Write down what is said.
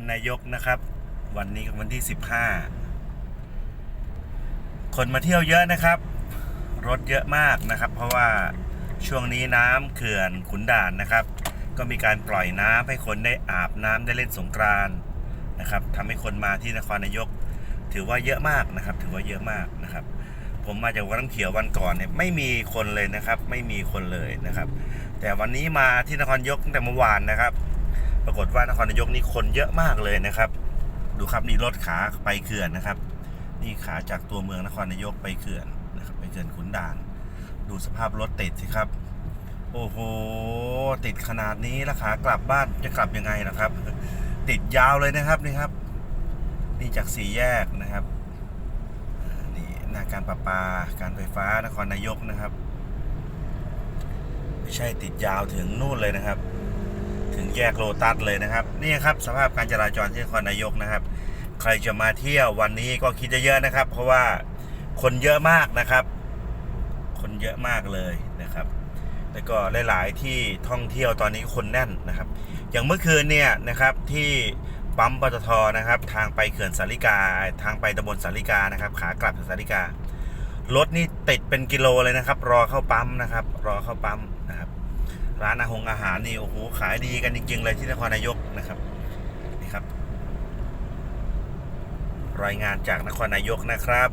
รนายกนะครับ วันนี้วันที่ 15 คนมาเที่ยวเยอะนะครับ รถเยอะมากนะครับ เพราะว่าช่วงนี้น้ำเขื่อนขุนด่านนะครับ ก็มีการปล่อยน้ำให้คนได้อาบน้ำได้เล่นสงกรานนะครับทำให้คนมาที่นครนายก ถือว่าเยอะมากนะครับ ถือว่าเยอะมากนะครับ ผมมาจากวัดน้ำเขียววันก่อนเนี่ยไม่มีคนเลยนะครับ ไม่มีคนเลยนะครับ แต่วันนี้มาที่นครนายกตั้งแต่เมื่อวานนะครับ ปรากฏว่านครนายกนี่คนเยอะมากเลยนะครับ ดูครับนี่รถขาไปเขื่อนนะครับ นี่ขาจากตัวเมืองนครนายกไปเขื่อนนะครับ ไปเขื่อนขุนด่าน ดูสภาพรถติดสิครับ โอ้โหติดขนาดนี้แล้วขากลับบ้านจะกลับยังไงนะครับ ติดยาวเลยนะครับนี่ครับ นี่จากสี่แยกนะครับนี่หน้าการประปาการไฟฟ้านครนายกนะครับ ไม่ใช่ติดยาวถึงนู่นเลยนะครับ ถึงแยกโลตัสเลยนะครับ นี่ครับสภาพการจราจรที่นครนายกนะครับ ใครจะมาเที่ยววันนี้ก็คิดเยอะๆนะครับ เพราะว่าคนเยอะมากนะครับ คนเยอะมากเลยนะครับ แล้วก็หลายๆที่ท่องเที่ยวตอนนี้คนแน่นนะครับ อย่างเมื่อคืนเนี่ยนะครับที่ปั๊มปตทนะครับ ทางไปเขื่อนสาริกา ทางไปตำบลสาริกานะครับ ขากลับสาริการถนี่ติดเป็นกิโลเลยนะครับ รอเข้าปั๊มนะครับ รอเข้าปั๊มนะครับ ร้านอาหงอาหารนี่โอ้โหขายดีกันจริงๆเลยที่นครนายกนะครับนี่ครับ รายงานจากนครนายกนะครับ